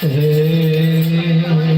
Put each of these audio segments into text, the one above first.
હે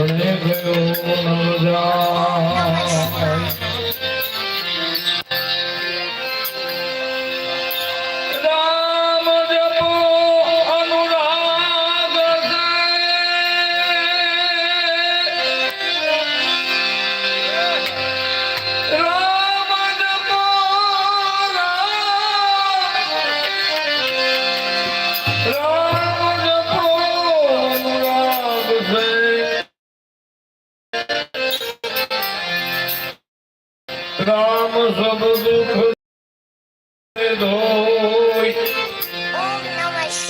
શરણે રામ સબ દુઃખ ધોઈ.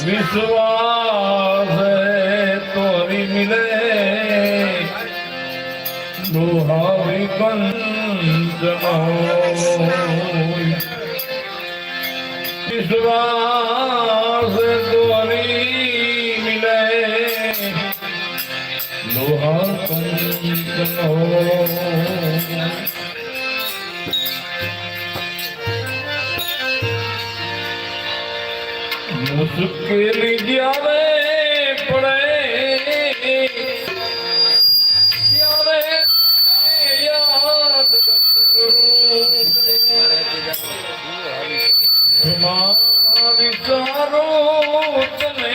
વિશ્વાસ તોરી મિલે. દુહાવી પંચમહોય વિશ્વાસ તોરી મિલે. દુહા પંચમહોય મુશ્કેલ જ્યારે પડે ત્યારે યાદ કરું વિચારો તને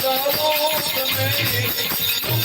કરવો તમે